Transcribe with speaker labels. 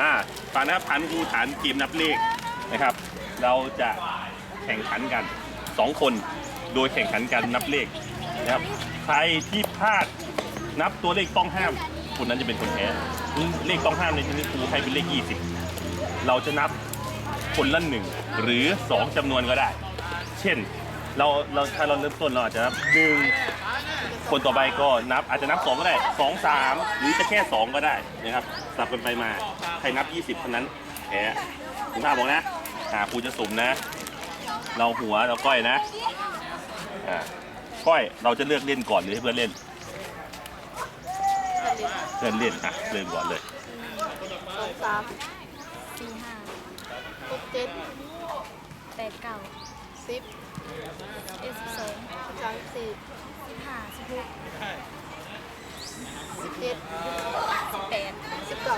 Speaker 1: ฝากนะครับฐานคือฐานเกมนับเลขนะครับ เราจะแข่งขันกันสองคน โดยแข่งขันกันนับเลขนะครับ ใครที่พลาดนับตัวเลขต้องห้าม คนนั้นจะเป็นคนแพ้เลขต้องห้ามในที่นี้ครูให้เป็นเลข 20 เราจะนับคนละหนึ่งหรือสองจำนวนก็ได้ เช่น เราเราถ้าเราเริ่มต้นเราอาจจะนับหนึ่งคนต่อไปก็นับอาจจะนับสองก็ได้สองสามหรือจะแค่สองก็ได้นะครับสับกันไปมาใครนับ20คนนั้นแพ้คุณภาพบอกนะอ่าครูจะสุ่มนะ เราหัวเราก้อยนะอ่าก้อยเราจะเลือกเล่นก่อนหรือให้เพื่อนเล่นเพื่อนเล่นอะเริ่มก่อนเลย
Speaker 2: สองสาม
Speaker 3: สี่ห้า
Speaker 2: หกเจ็ด
Speaker 3: แปดเก้า
Speaker 2: สิบ
Speaker 3: เอ็ดสิบสอง
Speaker 2: สิบสามสิบสี่
Speaker 3: สิบห้าสิบหก
Speaker 2: สิบเจ็ด
Speaker 3: สิบแปด
Speaker 2: สิบเก้า